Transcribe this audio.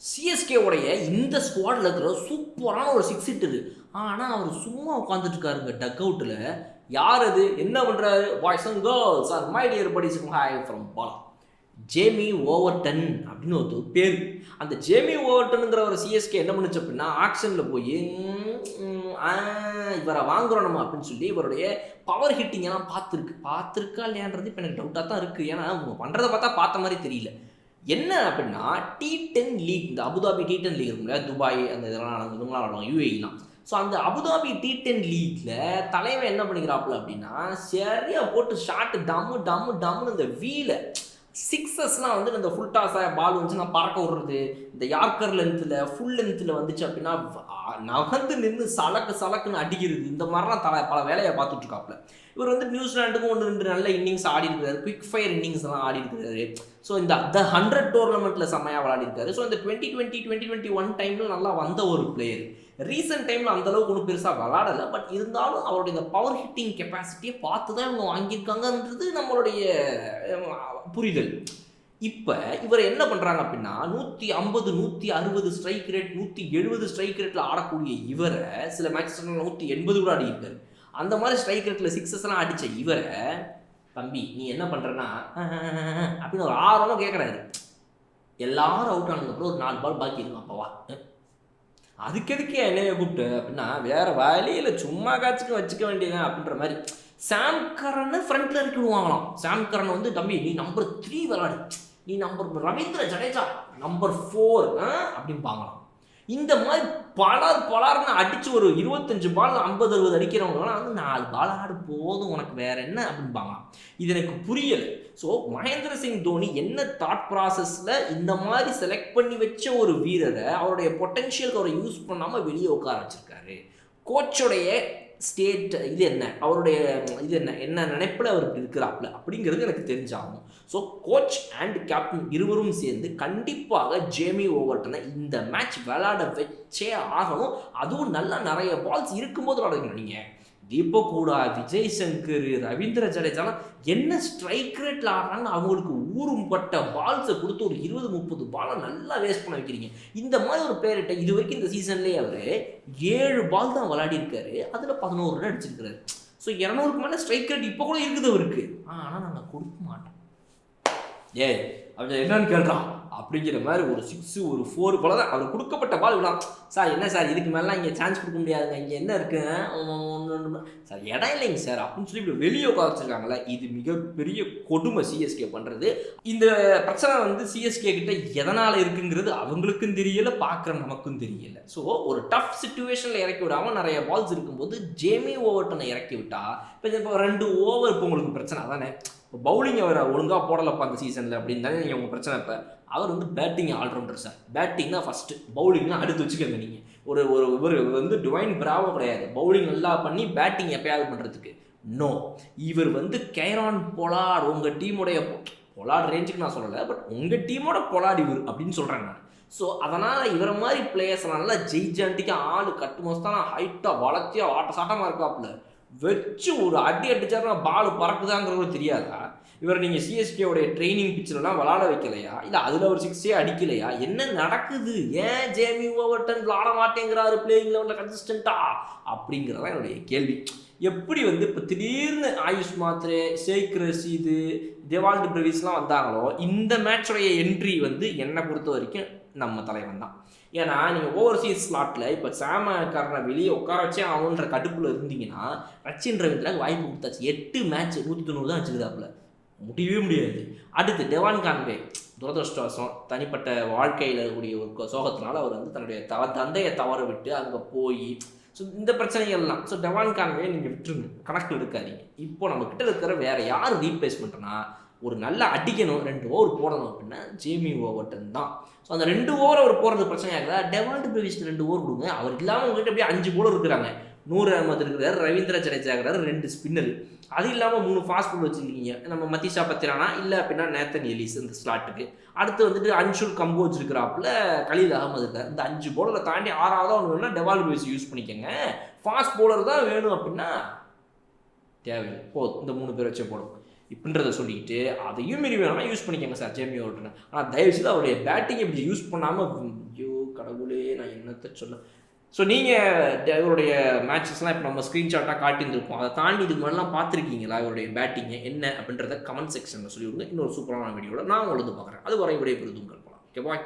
CSK உடைய இந்த ஸ்குவாடில் இருக்கிற சூப்பரான ஒரு சிக்ஸ் ஹிட்டரு ஆனால் அவர் சும்மா உட்காந்துட்ருக்காருங்க டக் அவுட்டில் யார் அது? என்ன பண்ணுறாரு boys and girls are my dear buddies hi from Bala Jamie Overton அப்படின்னு ஒரு பேர். அந்த ஜேமி ஓவர்டனுங்கிற ஒரு சிஎஸ்கே என்ன பண்ணுச்சு அப்படின்னா ஆக்ஷனில் போய் இவரை வாங்குறோம் நம்ம அப்படின்னு சொல்லி இவருடைய பவர் ஹிட்டிங் எல்லாம் பார்த்துருக்கு. பார்த்துருக்கா இல்லையான்றது இப்போ எனக்கு டவுட்டாக தான் இருக்குது ஏன்னா அவங்க பண்ணுறதை பார்த்தா பார்த்த மாதிரி தெரியல. என்ன அப்படின்னா டி டென் லீக் இந்த Abu Dhabi T ten league இருக்குல்ல துபாய் அந்த இதெல்லாம் நடந்து இவங்களாம் விளாடுவாங்க ஸோ அந்த அபுதாபி டி டென் லீக்ல தலைவன் என்ன பண்ணிக்கிறாப்புல அப்படின்னா சரியா போட்டு ஷாட்டு டம்மு டம்மு டம்முன்னு இந்த வீலை சிக்ஸஸ்லாம் வந்து இந்த ஃபுல் டாஸாக பால் வந்துச்சு நான் பறக்க விடுறது. இந்த யார்க்கர் லென்த்தில் ஃபுல் லென்த்தில் வந்துச்சு அப்படின்னா நகர்ந்து நின்று சலக்கு சலக்குன்னு அடிக்கிறது. இந்த மாதிரிலாம் தல பல வேலையை பார்த்துட்ருக்காப்புல இவர் வந்து நியூசிலாண்டுக்கும் ஒன்று ரெண்டு நல்ல இன்னிங்ஸ் ஆடி இருக்கிறாரு. குவிக் ஃபயர் இன்னிங்ஸ் எல்லாம் ஆடி இருக்கிறாரு. ஸோ இந்த த ஹண்ட்ரட் டோர்னமெண்ட்டில் செம்மையாக விளையாடி இருக்காரு. ஸோ இந்த twenty twenty twenty twenty one டைமில் நல்லா வந்த ஒரு பிளேயர் ரீசெண்ட் டைமில் அந்த அளவுக்கு ஒன்றும் பெருசாக விளாடலை பட் இருந்தாலும் அவருடைய இந்த பவர் ஹிட்டிங் கெப்பாசிட்டியை பார்த்து தான் இவங்க வாங்கியிருக்காங்கன்றது நம்மளுடைய புரிதல். இப்போ இவர் என்ன பண்ணுறாங்க அப்படின்னா நூற்றி ஐம்பது நூற்றி அறுபது ஸ்ட்ரைக் ரேட் நூற்றி எழுபது ஸ்ட்ரைக் ரேட்டில் ஆடக்கூடிய இவரை சில மேட்சஸ் நூற்றி எண்பது கூட ஆடியிருக்காரு. அந்த மாதிரி ஸ்ட்ரைக் ரேட்டில் சிக்ஸஸ்லாம் அடித்த இவரை தம்பி நீ என்ன பண்ணுறன்னா அப்படின்னு ஒரு ஆர்வமாக கேட்குறாரு எல்லாரும் அவுட் ஆனதுக்கப்புறம் ஒரு நாலு பால் பாக்கி இருக்கும் அப்பவா அதுக்கு எதுக்கு என்னைய கூப்பிட்டு? அப்படின்னா வேற வழியில் சும்மா காட்சிக்கு வச்சுக்க வேண்டியதான் அப்படின்ற மாதிரி. சாம் கரனை ஃப்ரண்ட்ல இறக்கி விடுவாங்களாம் சாம் கரன் வந்து தம்பி நீ நம்பர் த்ரீ விளாடு நீ number Ravindra Jadeja number four அப்படிம்பாங்களாம். இந்த மாதிரி பலர் பலர்னு அடித்து ஒரு இருபத்தஞ்சு பால் ஐம்பது அறுபது அடிக்கிறவங்களாம் வந்து நாலு பால் ஆடு போதும் உனக்கு வேற என்ன? அப்படின்பாங்க இது எனக்கு புரியலை. ஸோ மகேந்திர சிங் தோனி என்ன தாட் ப்ராசஸில் இந்த மாதிரி செலக்ட் பண்ணி வச்ச ஒரு வீரரை அவருடைய பொட்டென்ஷியலுக்கு அவரை யூஸ் பண்ணாமல் வெளியே உட்கார வச்சிருக்காரு? கோச்சோடைய ஸ்டேட் இது என்ன? அவருடைய இது என்ன? என்ன நினைப்பில் அவர் இருக்கிறாப்புல? அப்படிங்கிறது எனக்கு தெரிஞ்சாகும் ஸோ கோச் அண்ட் கேப்டன் இருவரும் சேர்ந்து கண்டிப்பாக ஜேமி ஓவர்டனை இந்த மேட்ச் விளையாட வச்சே ஆகணும். அதுவும் நல்லா நிறைய பால்ஸ் இருக்கும்போது விளையாடுங்க நீங்கள் தீபக் கூடா விஜய் சங்கர் ரவீந்திர ஜடேஜாலாம் என்ன ஸ்ட்ரைக் ரேட்டில் ஆடுறாங்கன்னு அவங்களுக்கு ஊரும் பட்ட பால்ஸை கொடுத்து ஒரு இருபது முப்பது பாலை நல்லா வேஸ்ட் பண்ண வைக்கிறீங்க. இந்த மாதிரி ஒரு பிளேயர்கிட்ட இது வரைக்கும் இந்த சீசன்லேயே அவர் ஏழு பால் தான் விளையாடி இருக்காரு அதில் பதினோரு ரன் அடிச்சிருக்கிறாரு. ஸோ இரநூறுக்கு மேலே ஸ்ட்ரைக் ரேட் இப்போ கூட இருக்குது அவருக்கு. ஆனால் நாங்கள் கொடுக்க மாட்டோம். ஏ அப்படி என்னன்னு கேள்றான் அப்படிங்கிற மாதிரி ஒரு சிக்ஸு ஒரு ஃபோர் போல தான் அவர் கொடுக்கப்பட்ட பால் விடலாம் சார் என்ன சார்? இதுக்கு மேலாம் இங்கே சான்ஸ் கொடுக்க முடியாதுங்க. இங்கே என்ன இருக்கு? ஒன்று சார் இடம் இல்லைங்க சார். அப்படின்னு சொல்லி இப்படி வெளியே உட்கார வச்சுருக்காங்களே இது மிகப்பெரிய கொடுமை சிஎஸ்கே பண்ணுறது இந்த பிரச்சனை வந்து சிஎஸ்கே கிட்ட எதனால் இருக்குங்கிறது அவங்களுக்கும் தெரியல பார்க்குற நமக்கும் தெரியல. ஸோ ஒரு டஃப் சுச்சுவேஷனில் இறக்கி விடாமல் நிறைய பால்ஸ் இருக்கும்போது ஜேமி ஓவர்டனை இறக்கி விட்டா இப்போ இப்போ ரெண்டு ஓவர் இப்போ உங்களுக்கு பிரச்சனை. அதானே? இப்போ பவுலிங் அவரை ஒழுங்காக போடலப்பா அந்த சீசனில் அப்படின்னு தானே நீங்கள் உங்கள் பிரச்சனை இப்போ அவர் வந்து பேட்டிங் ஆல்ரவுண்டர் சார் பேட்டிங் தான் ஃபஸ்ட்டு பவுலிங்னா அடுத்து வச்சுக்கோங்க நீங்கள் ஒரு ஒரு இவர் வந்து டிவைன் பிராவோ கிடையாது. பவுலிங் நல்லா பண்ணி பேட்டிங் எப்பயாவது பண்ணுறதுக்கு நோ இவர் வந்து கேரான் பொலாட் உங்கள் டீமுடைய பொலாட் ரேஞ்சுக்கு நான் சொல்லலை பட் உங்கள் டீமோட பொலாட் இவர் அப்படின்னு சொல்கிறேன் நான். ஸோ அதனால் இவரை மாதிரி பிளேயர்ஸ் நல்லா ஜெய்ஜாண்டிக்காக ஆள் கட்டு தான் ஹைட்டாக வளர்த்தியாக ஆட்ட சாட்டமாக இருக்காப்புல வச்சு ஒரு அடி அடிச்சாருன்னா பால் பறக்குதாங்கிறது தெரியாதா? இவர் நீங்கள் சிஎஸ்கேவுடைய ட்ரைனிங் பிச்சிலலாம் விளாட வைக்கலையா? இல்லை அதில் ஒரு சிக்ஸே அடிக்கலையா? என்ன நடக்குது? ஏன் ஜேமி ஓவர்டன் விளாட மாட்டேங்கிறாரு பிளேயிங் லெவலில் கன்சிஸ்டண்ட்டா அப்படிங்கிறதான் என்னுடைய கேள்வி. எப்படி வந்து இப்போ திடீர்னு ஆயுஷ் மாத்ரே ஷேக் ரசீது தேவால் பிரவீஸ்லாம் வந்தாங்களோ இந்த மேட்சோடைய என்ட்ரி வந்து என்னை பொறுத்த வரைக்கும் நம்ம தலைவன் தான். ஏன்னா நீங்கள் ஓவர்சீஸ் ஸ்லாட்டில் இப்போ சாமக்காரனை வெளியே உட்கார வச்சே அவனுன்ற கடுப்பில் இருந்தீங்கன்னா ரச்சின் ரவீந்திராக்கு வாய்ப்பு கொடுத்தாச்சு. எட்டு மேட்ச் நூற்றி தொண்ணூறு தான் வச்சுருக்காப்புல. முடியவே முடியாது. அடுத்து டெவான் கான்வே. துரதிருஷ்டவசம். தனிப்பட்ட வாழ்க்கையில் இருக்கக்கூடிய ஒரு சோகத்தினால அவர் வந்து தன்னுடைய தவ தந்தையை தவற விட்டு அங்கே போய் ஸோ இந்த பிரச்சனைகள்லாம். ஸோ டெவான் கான்வே நீங்கள் விட்டுருங்க. கணக்கில் எடுக்காதீங்க. இப்போ நம்மக்கிட்ட இருக்கிற வேறு யார் ரீப்ளேஸ்மெண்ட்னா ஒரு நல்ல அடிக்கணும் ரெண்டு ஓவர் போடணும் அப்படின்னா ஜேமி ஓவர்டன் தான். ஸோ அந்த ரெண்டு ஓவர் அவர் போகிறது பிரச்சனையாக டெவால்ட் பிரவிஸ்க்கு ரெண்டு ஓவர் கொடுங்க. அவர் இல்லாமல் உங்ககிட்ட அப்படியே அஞ்சு போல இருக்கிறாங்க. நூறு அகமது இருக்கிறார் ரவீந்திர ஜடேஜா இருக்கிறார் ரெண்டு ஸ்பின்னர் அது இல்லாமல் மூணு ஃபாஸ்ட் ஃபுட் வச்சுருக்கீங்க. நம்ம மத்திஷா பத்திரானா? இல்லை அப்படின்னா நேத்தன் எலிஸ் இந்த ஸ்லாட்டுக்கு அடுத்து வந்துட்டு அன்ஷுல் கம்போஜ் இருக்கிறாப்புல கலீல் அகமது இருக்கார். இந்த அஞ்சு போலரை தாண்டி ஆறாவது ஒன்று வேணும்னா டெவால் பிரவிஸ் யூஸ் பண்ணிக்கோங்க. ஃபாஸ்ட் போலர் தான் வேணும் அப்படின்னா தேவையில்லை. போதும் இந்த மூணு பேர் வச்சே போடும் இப்படின்றத சொல்லிக்கிட்டு அதையும் மீறி வேணும்னா யூஸ் பண்ணிக்கோங்க சார் ஜேமி ஓட்டுன்னு ஆனால் தயவுசெய்து அவருடைய பேட்டிங் இப்படி யூஸ் பண்ணாமல் ஐயோ கடவுளே நான் என்னத்தை சொல்ல. ஸோ நீங்கள் இவருடைய மேட்சஸ்லாம் இப்போ நம்ம ஸ்க்ரீன்ஷாட்டாக காட்டியிருந்துருப்போம். அதை தாண்டி இதுக்கு மேலாம் பார்த்துருக்கீங்களா இவருடைய பேட்டிங்கை என்ன அப்படின்றத கமெண்ட் செக்ஷனில் சொல்லிவிடுங்க. இன்னொரு சூப்பரான வீடியோவில் நான் உங்களுக்கு பார்க்குறேன். அது வரை விடைபெறுது உங்கள் போகலாம் ஓகே பாய்